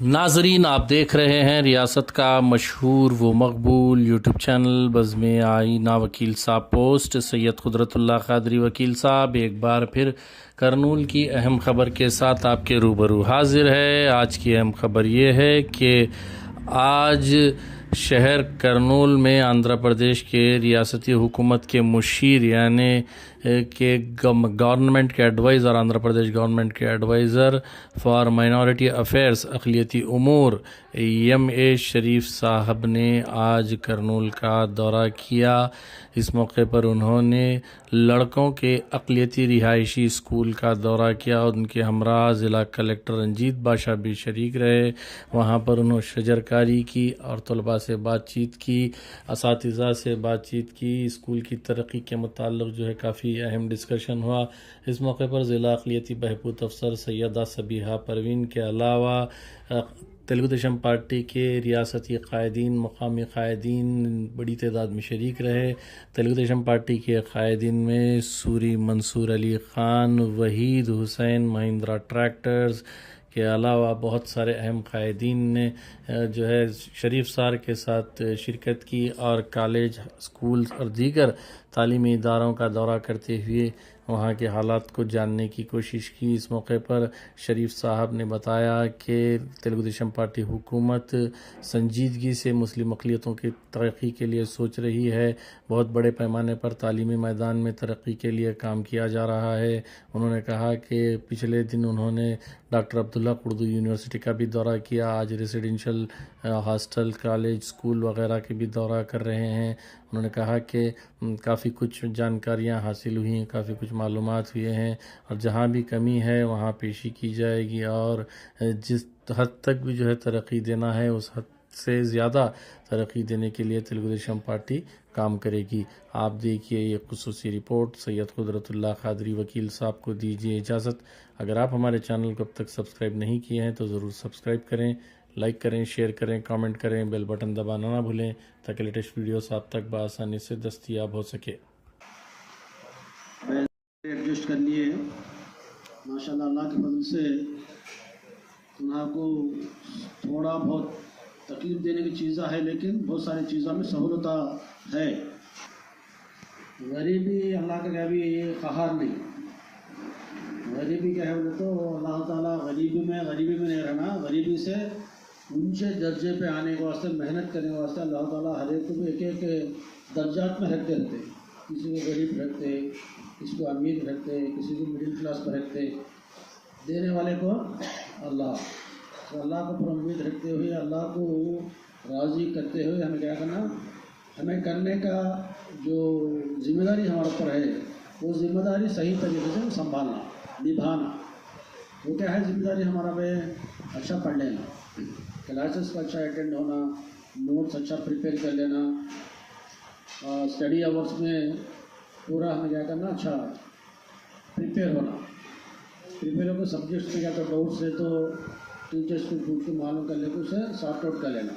ناظرین، آپ دیکھ رہے ہیں ریاست کا مشہور و مقبول یوٹیوب چینل بزم آئینہ وکیل صاحب پوسٹ۔ سید قدرت اللہ قادری وکیل صاحب، ایک بار پھر کرنول کی اہم خبر کے ساتھ آپ کے روبرو حاضر ہے۔ آج کی اہم خبر یہ ہے کہ آج شہر کرنول میں آندھرا پردیش کے ریاستی حکومت کے مشیر یعنی کہ گورنمنٹ کے ایڈوائزر آندھرا پردیش گورنمنٹ کے ایڈوائزر فار مائنورٹی افیئرس اقلیتی امور یم اے شریف صاحب نے آج کرنول کا دورہ کیا۔ اس موقع پر انہوں نے لڑکوں کے اقلیتی رہائشی اسکول کا دورہ کیا۔ اور ان کے ہمراہ ضلع کلیکٹر رنجیت بادشاہ بھی شریک رہے۔ وہاں پر انہوں شجرکاری کی اور طلباء سے بات چیت کی، اساتذہ سے بات چیت کی۔ اسکول کی ترقی کے متعلق جو ہے کافی کافی اہم ڈسکشن ہوا۔ اس موقع پر ضلع اقلیتی بہبود افسر سیدہ سبیحہ پروین کے علاوہ تلگو دیشم پارٹی کے ریاستی قائدین، مقامی قائدین بڑی تعداد میں شریک رہے۔ تلگو دیشم پارٹی کے قائدین میں سوری منصور علی خان، وحید حسین، مہندرا ٹریکٹرز کے علاوہ بہت سارے اہم قائدین نے جو ہے، شریف سار کے ساتھ شرکت کی اور کالج سکول اور دیگر تعلیمی اداروں کا دورہ کرتے ہوئے وہاں کے حالات کو جاننے کی کوشش کی۔ اس موقع پر شریف صاحب نے بتایا کہ تلگو دیشم پارٹی حکومت سنجیدگی سے مسلم اقلیتوں کی ترقی کے لیے سوچ رہی ہے۔ بہت بڑے پیمانے پر تعلیمی میدان میں ترقی کے لیے کام کیا جا رہا ہے۔ انہوں نے کہا کہ پچھلے دن انہوں نے ڈاکٹر عبداللہ اردو یونیورسٹی کا بھی دورہ کیا۔ آج ریزیڈینشل ہاسٹل، کالج اسکول وغیرہ کے بھی دورہ کر رہے ہیں۔ انہوں نے کہا کہ کافی کچھ جانکاریاں حاصل ہوئی ہیں، کافی کچھ معلومات ہوئے ہیں اور جہاں بھی کمی ہے وہاں پیشی کی جائے گی اور جس حد تک بھی جو ہے ترقی دینا ہے، اس حد سے زیادہ ترقی دینے کے لیے تلگو دیشم پارٹی کام کرے گی۔ آپ دیکھیے یہ خصوصی رپورٹ، سید قدرت اللہ قادری وکیل صاحب کو دیجیے اجازت۔ اگر آپ ہمارے چینل کو اب تک سبسکرائب نہیں کیے ہیں تو ضرور سبسکرائب کریں۔ لائک کریں، شیئر کریں، کامنٹ کریں، بیل بٹن دبانا نہ بھولیں تاکہ لیٹسٹ ویڈیوز آپ تک بآسانی سے دستیاب ہو سکے۔ ایڈجسٹ کر لیے ماشاء اللہ کے فضل سے انہاں کو تھوڑا بہت تکلیف دینے کی چیزیں ہے لیکن بہت ساری چیزوں میں سہولت ہے۔ غریبی اللہ کا کہ قہار نہیں۔ غریبی کیا بولے تو اللہ تعالیٰ غریبی میں غریبی میں نہیں رہنا، غریبی سے اونچے درجے پہ آنے کے واسطے، محنت کرنے کے واسطے اللہ تعالیٰ ہر ایک کو ایک ایک درجات میں رکھتے رہتے۔ کسی کو غریب رکھتے، کسی کو امیر رکھتے، کسی کو مڈل کلاس پر رکھتے۔ دینے والے کو اللہ۔ تو اللہ کو پر امید رکھتے ہوئے، اللہ کو راضی کرتے ہوئے ہمیں کیا کرنا؟ ہمیں کرنے کا جو ذمہ داری ہمارے اوپر ہے، وہ ذمہ داری صحیح طریقے سے سنبھالنا، نبھانا۔ وہ کیا ہے ذمہ داری ہمارا پہ اچھا پڑھ لینا۔ کلاسز کا اچھا اٹینڈ ہونا نوٹس اچھا پریپیئر کر لینا اسٹڈی آورس میں پورا ہمیں کیا کرنا اچھا پریپیئر ہونا پریپیئر ہو سبجیکٹس میں کیا تو ڈاؤٹس ہے تو ٹیچرس کو پوچھ کے معلوم کر لے کے اسے سارٹ آؤٹ کر لینا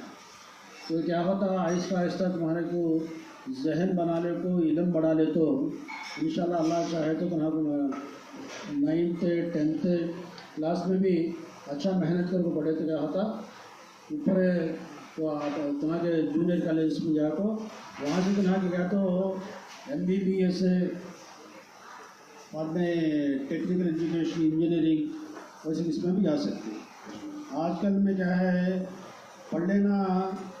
تو کیا ہوتا ہے آہستہ آہستہ تمہارے کو ذہن بنا لے کو علم بڑھا لے تو ان شاء اللہ چاہے تو تمہارا نائنتھ ٹینتھ کلاس میں بھی اچھا محنت کر کے پڑھے تو کیا ہوتا आप तुम्हारे junior college में जा तो वहाँ से तुम्हारा क्या तो एम बी बी एस बाद में टेक्निकल एजुकेशन इंजीनियरिंग वैसे इसमें भी जा सकते हैं आजकल में क्या है पढ़ लेना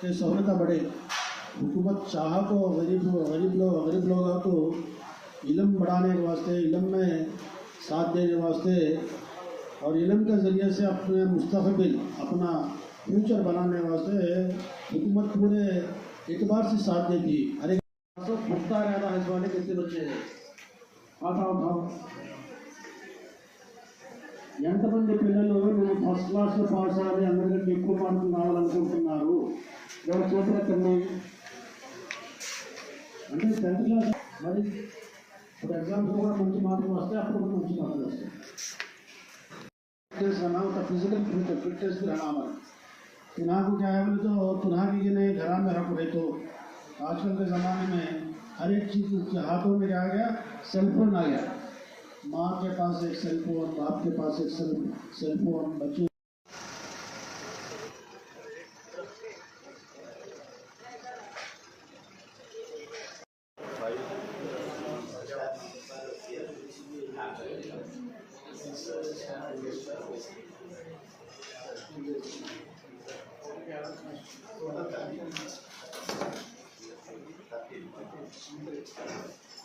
के सहूलत बढ़े हुकूमत चाह को गरीब गरीब लोग गरीब लोगों को इलम बढ़ाने के वास्ते इलम में साथ देने वास्ते और इलम के ज़रिए से अपने मुस्तबिल अपना फ्यूचर बनाने वास्ते हुकूमत पूरे एतबार से साथ देती है अरे तो पुख्ता रहना है इस वाले कितने बच्चे हैं आता उठाओ ఎంతమంది పిల్లలు నేను ఫస్ట్ క్లాస్లో పాస్ అవ్వాలి అందరికంటే ఎక్కువ మార్కులు రావాలనుకుంటున్నారు ఎవరు చేతులెత్తండి అంటే టెన్త్ క్లాస్ మరి ఇప్పుడు ఎగ్జామ్స్లో కూడా మంచి మార్కులు వస్తాయి అప్పుడు కూడా మంచి మార్కులు వస్తాయి फिटनेस रहना होता پناہ کو کیا ہے بولے تو پناہ کی جنہیں گھر میں رکھ رہے تو آج کل کے زمانے میں ہر ایک چیز اس کے ہاتھوں میں کیا گیا سیل فون آ گیا ماں کے پاس ایک سیل فون باپ کے پاس ایک سیل فون بچوں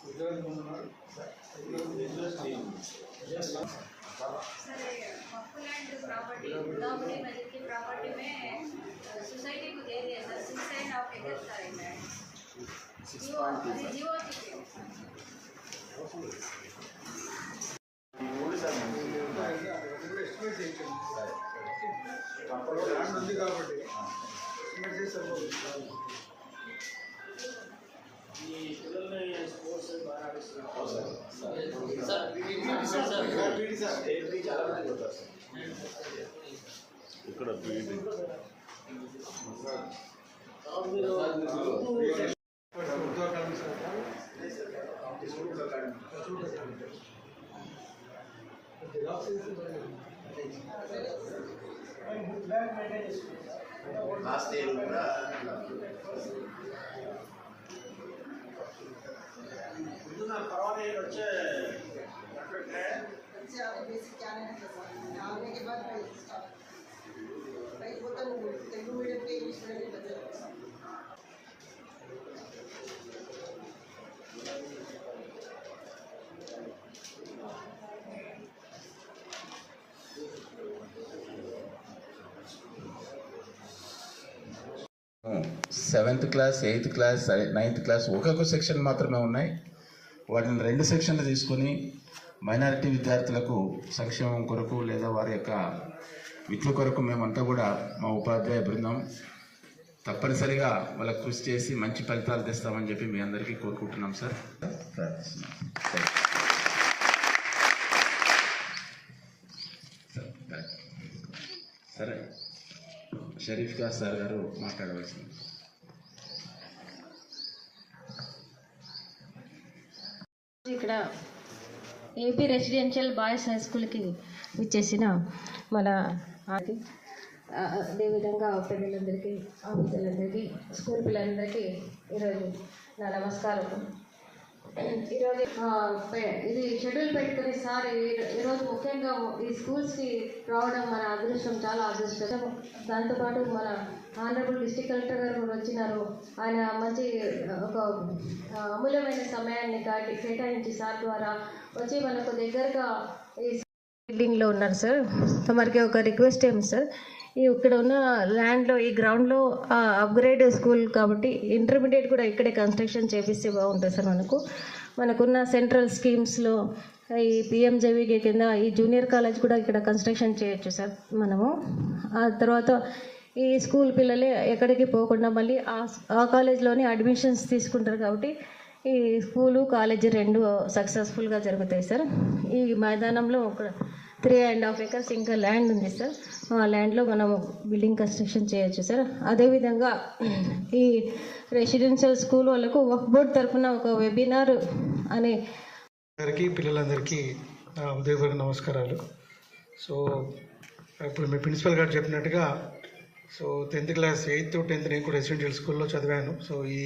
सर पप्पूलैंड प्रॉपर्टी गोदावरी नदी की प्रॉपर्टी में सोसाइटी को दे दिया सर सिक्स एंड हाफ एकड़ का है लैंड जियो अरे जियो की ఉంది కాబట్టి ఎస్టిమేట్ చేసి సరిపోతుంది. Urdu academy sir. జిరాక్స్ చేసి మరి. లాస్ట్ ఇయర్ కూడా से आगे बेसिक क्या नहीं है सर आने के बाद भाई स्टार्ट भाई वो तो तेलुगु मीडियम के इंग्लिश मीडियम के बच्चे seventh class eighth class ninth class ఒక్కొక్క సెక్షన్ మాత్రమే ఉన్నాయి వాటిని రెండు సెక్షన్లు తీసుకొని మైనారిటీ విద్యార్థులకు సంక్షేమం కొరకు లేదా వారి యొక్క విద్య కొరకు మేమంతా కూడా మా ఉపాధ్యాయ బృందం తప్పనిసరిగా వాళ్ళకు కృషి చేసి మంచి ఫలితాలు తెస్తామని చెప్పి మీ అందరికీ కోరుకుంటున్నాం సార్. ప్రార్థిస్తున్నాం సరే. షరీఫ్గా సార్ గారు మాట్లాడవలసింది. ఇక్కడ ఏపీ రెసిడెన్షియల్ బాయ్స్ హై స్కూల్కి ఇచ్చేసిన మన ఆది. ఆ, అదేవిధంగా పిల్లలందరికీ స్కూల్ పిల్లలందరికీ ఈరోజు నా నమస్కారం. ఈరోజు ఇది షెడ్యూల్ పెట్టుకుని సార్ ఈరోజు ముఖ్యంగా ఈ స్కూల్స్కి రావడం మన అదృష్టం చాలా అదృష్టం. దాంతోపాటు మన ఆనరబుల్ డిస్ట్రిక్ట్ కలెక్టర్ గారు కూడా వచ్చినారు. ఆయన మంచి ఒక అమూల్యమైన సమయాన్ని కాటి కేటాయించి సార్ ద్వారా వచ్చి మనకు దగ్గరగా ఈ బిల్డింగ్లో ఉన్నారు సార్. మరికి ఒక రిక్వెస్ట్ ఏమి సార్? ఇక్కడ ఉన్న ల్యాండ్లో ఈ గ్రౌండ్లో అప్గ్రేడ్ స్కూల్ కాబట్టి ఇంటర్మీడియట్ కూడా ఇక్కడే కన్స్ట్రక్షన్ చేపిస్తే బాగుంటుంది సార్ మనకు. మనకున్న సెంట్రల్ స్కీమ్స్లో ఈ పిఎంజేవీకే కింద ఈ జూనియర్ కాలేజ్ కూడా ఇక్కడ కన్స్ట్రక్షన్ చేయొచ్చు సార్ మనము. ఆ తర్వాత ఈ స్కూల్ పిల్లలే ఎక్కడికి పోకుండా మళ్ళీ ఆ ఆ కాలేజ్లోనే అడ్మిషన్స్ తీసుకుంటారు కాబట్టి ఈ స్కూలు కాలేజీ రెండు సక్సెస్ఫుల్గా జరుగుతాయి సార్. ఈ మైదానంలో ఒక త్రీ అండ్ హాఫ్ ఎకర్స్ ఇంకా ల్యాండ్ ఉంది సార్ ఆ ల్యాండ్లో మనం బిల్డింగ్ కన్స్ట్రక్షన్ చేయొచ్చు సార్ అదేవిధంగా ఈ రెసిడెన్షియల్ స్కూల్ వాళ్ళకు వర్క్ బోర్డ్ తరఫున ఒక వెబినార్ అనే అందరికీ పిల్లలందరికీ ఉదయపూర్వక నమస్కారాలు. సో ఇప్పుడు మీ ప్రిన్సిపల్ గారు చెప్పినట్టుగా so tenth class eighth tenth నేను కూడా రెసిడెన్షియల్ స్కూల్లో చదివాను. సో ఈ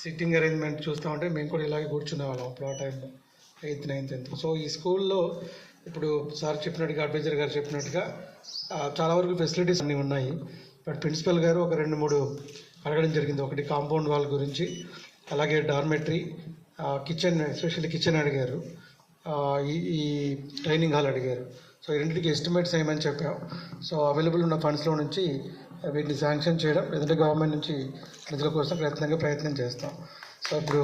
సిట్టింగ్ అరేంజ్మెంట్ చూస్తూ ఉంటే మేము కూడా ఇలాగే కూర్చునే వాళ్ళం అప్పుడు ఆ టైంలో ఎయిత్ నైన్త్ టెన్త్ సో ఈ స్కూల్లో ఇప్పుడు సార్ చెప్పినట్టుగా అడ్వైజర్ గారు చెప్పినట్టుగా చాలా వరకు ఫెసిలిటీస్ అన్నీ ఉన్నాయి. బట్ ప్రిన్సిపల్ గారు ఒక రెండు మూడు అడగడం జరిగింది. ఒకటి కాంపౌండ్ వాల్ గురించి అలాగే డార్మెటరీ కిచెన్ ఎస్పెషల్లీ కిచెన్ అడిగారు. ఈ ఈ ట్రైనింగ్ హాల్ అడిగారు. సో ఈ రెండింటికి ఎస్టిమేట్స్ ఏమని చెప్పాం. సో అవైలబుల్ ఉన్న ఫండ్స్లో నుంచి వీటిని శాంక్షన్ చేయడం లేదంటే గవర్నమెంట్ నుంచి నిధుల కోసం ప్రయత్నంగా ప్రయత్నం చేస్తాం. సో ఇప్పుడు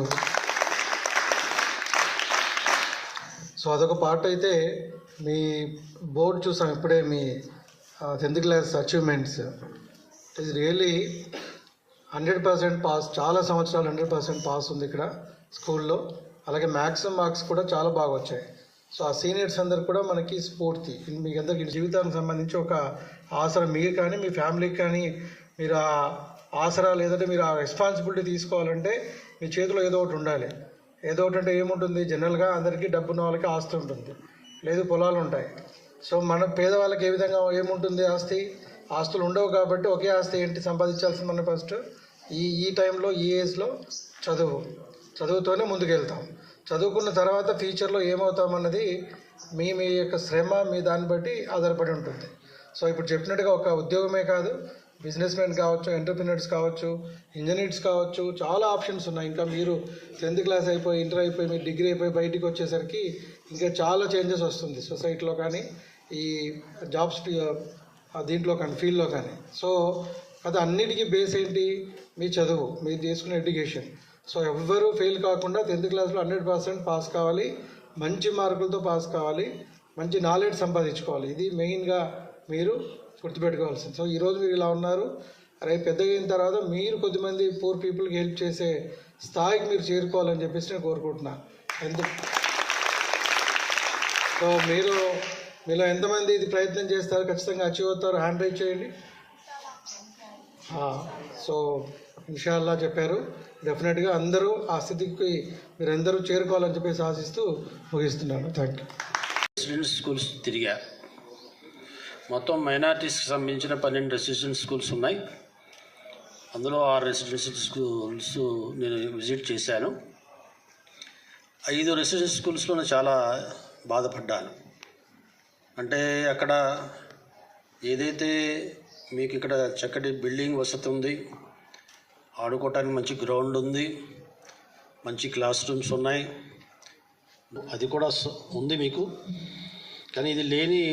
సో అదొక పార్ట్ అయితే మీ బోర్డు చూసాం ఇప్పుడే మీ tenth class achievements. It is really hundred percent pass చాలా సంవత్సరాలు హండ్రెడ్ పర్సెంట్ పాస్ ఉంది ఇక్కడ స్కూల్లో. అలాగే మ్యాక్సిమం మార్క్స్ కూడా చాలా బాగా వచ్చాయి. సో ఆ సీనియర్స్ అందరు కూడా మనకి స్ఫూర్తి. మీకు అందరికి జీవితానికి సంబంధించి ఒక ఆసరా మీకు కానీ మీ ఫ్యామిలీకి కానీ మీరు ఆ ఆసరా లేదంటే మీరు ఆ రెస్పాన్సిబిలిటీ తీసుకోవాలంటే మీ చేతిలో ఏదో ఒకటి ఉండాలి. ఏదో ఒకటి ఏముంటుంది? జనరల్గా అందరికీ డబ్బున్న వాళ్ళకి ఆస్తి ఉంటుంది. లేదు పొలాలు ఉంటాయి. సో మన పేదవాళ్ళకి ఏ విధంగా ఏముంటుంది ఆస్తి? ఆస్తులు ఉండవు కాబట్టి ఒకే ఆస్తి ఏంటి? సంపాదించాల్సింది మనం ఫస్ట్. ఈ ఈ టైంలో ఈ ఏజ్లో చదువు. చదువుతోనే ముందుకెళ్తాం. చదువుకున్న తర్వాత ఫ్యూచర్లో ఏమవుతామన్నది మీ మీ యొక్క శ్రమ మీ దాన్ని బట్టి ఆధారపడి ఉంటుంది. సో ఇప్పుడు చెప్పినట్టుగా ఒక ఉద్యోగమే కాదు. బిజినెస్ మెన్ కావచ్చు ఎంటర్ప్రినర్స్ కావచ్చు ఇంజనీర్స్ కావచ్చు చాలా ఆప్షన్స్ ఉన్నాయి. ఇంకా మీరు టెన్త్ క్లాస్ అయిపోయి ఇంటర్ అయిపోయి మీరు డిగ్రీ అయిపోయి బయటికి వచ్చేసరికి ఇంకా చాలా చేంజెస్ వస్తుంది సొసైటీలో కానీ ఈ జాబ్స్ దీంట్లో కానీ ఫీల్డ్లో కానీ. సో అది అన్నిటికీ బేస్ ఏంటి? మీ చదువు మీరు చేసుకునే ఎడ్యుకేషన్. సో ఎవ్వరూ ఫెయిల్ కాకుండా టెన్త్ క్లాస్లో హండ్రెడ్ పర్సెంట్ పాస్ కావాలి మంచి మార్కులతో పాస్ కావాలి మంచి నాలెడ్జ్ సంపాదించుకోవాలి. ఇది మెయిన్గా మీరు గుర్తుపెట్టుకోవాల్సింది. సో ఈరోజు మీరు ఇలా ఉన్నారు. రేపు పెద్దగైన తర్వాత మీరు కొద్దిమంది పూర్ పీపుల్కి హెల్ప్ చేసే స్థాయికి మీరు చేరుకోవాలని చెప్పేసి నేను కోరుకుంటున్నా. ఎందుకు? సో మీరు మీలో ఎంతమంది ఇది ప్రయత్నం చేస్తారు ఖచ్చితంగా అచీవ్ అవుతారు హ్యాండ్ రైజ్ చేయండి. సో ఇన్షాల్లా చెప్పారు. డెఫినెట్గా అందరూ ఆ స్థితికి మీరందరూ చేరుకోవాలని చెప్పేసి ఆశిస్తూ ముగిస్తున్నాను. థ్యాంక్ యూ స్కూల్స్ తిరిగా మొత్తం మైనార్టీస్కి సంబంధించిన పన్నెండు రెసిడెన్షియల్ స్కూల్స్ ఉన్నాయి. అందులో ఆరు రెసిడెన్షియల్ స్కూల్స్ నేను విజిట్ చేశాను. ఐదు రెసిడెన్షియల్ స్కూల్స్లో నేను చాలా బాధపడ్డాను. అంటే అక్కడ ఏదైతే మీకు ఇక్కడ చక్కటి బిల్డింగ్ వసతి ఉంది ఆడుకోవటానికి మంచి గ్రౌండ్ ఉంది మంచి క్లాస్ రూమ్స్ ఉన్నాయి. అది కూడా ఉంది మీకు. కానీ ఇది లేని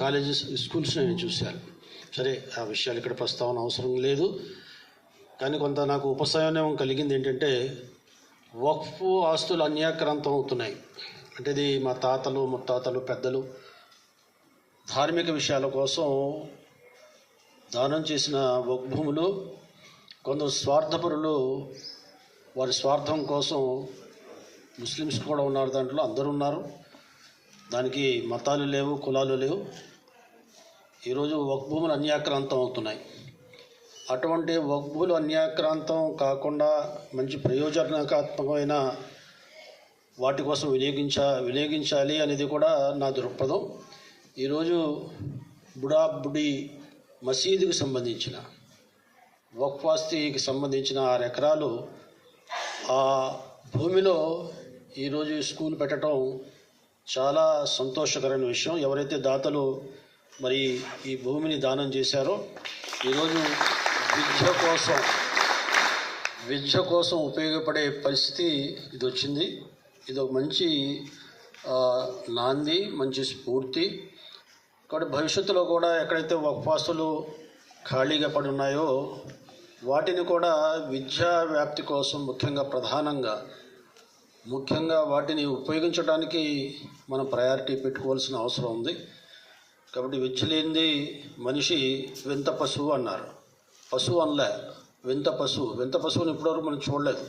కాలేజెస్ స్కూల్స్ నేను చూశాను. సరే ఆ విషయాలు ఇక్కడ ప్రస్తావన అవసరం లేదు. కానీ కొంత నాకు ఉపశమనం కలిగింది ఏంటంటే వక్ఫ్ ఆస్తులు అన్యాక్రాంతం అవుతున్నాయి. అంటే ఇది మా తాతలు ముత్తాతలు పెద్దలు ధార్మిక విషయాల కోసం దానం చేసిన వక్ఫ్ భూములు కొందరు స్వార్థపరులు వారి స్వార్థం కోసం ముస్లిమ్స్ కూడా ఉన్నారు దాంట్లో అందరూ ఉన్నారు. దానికి మతాలు లేవు కులాలు లేవు. ఈరోజు వక్ భూములు అన్యాక్రాంతం అవుతున్నాయి. అటువంటి వక్ భూములు అన్యాక్రాంతం కాకుండా మంచి ప్రయోజనకాత్మకమైన వాటి కోసం వినియోగించ వినియోగించాలి అనేది కూడా నా దృక్పథం. ఈరోజు బుడాబుడి మసీదుకు సంబంధించిన వక్వాస్తికి సంబంధించిన ఆరు ఎకరాలు ఆ భూమిలో ఈరోజు స్కూల్ పెట్టడం చాలా సంతోషకరమైన విషయం. ఎవరైతే దాతలు మరి ఈ భూమిని దానం చేశారో ఈరోజు విద్య కోసం విద్య కోసం ఉపయోగపడే పరిస్థితి ఇది వచ్చింది ఇది ఒక మంచి నాంది మంచి స్ఫూర్తి. కాబట్టి భవిష్యత్తులో కూడా ఎక్కడైతే వక్ఫాస్తులు ఖాళీగా పడి ఉన్నాయో వాటిని కూడా విద్యా వ్యాప్తి కోసం ముఖ్యంగా ప్రధానంగా ముఖ్యంగా వాటిని ఉపయోగించడానికి మనం ప్రయారిటీ పెట్టుకోవాల్సిన అవసరం ఉంది. కాబట్టి విద్య లేనిది మనిషి వింత పశువు అన్నారు. పశువు అనలే వింత పశువు. వింత పశువుని ఇప్పటివరకు మనం చూడలేదు.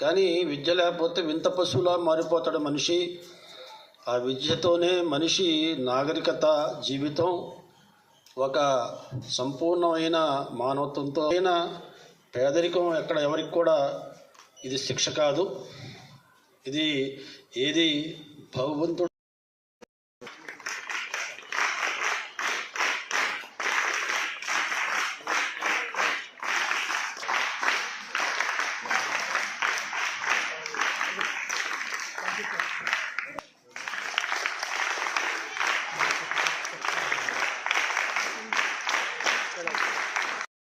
కానీ విద్య లేకపోతే వింత పశువులా మారిపోతాడు మనిషి. ఆ విద్యతోనే మనిషి నాగరికత జీవితం ఒక సంపూర్ణమైన మానవత్వంతో అయిన పేదరికం ఎక్కడ ఎవరికి కూడా ఇది శిక్ష కాదు. ఇది ఏది భగవంతుడు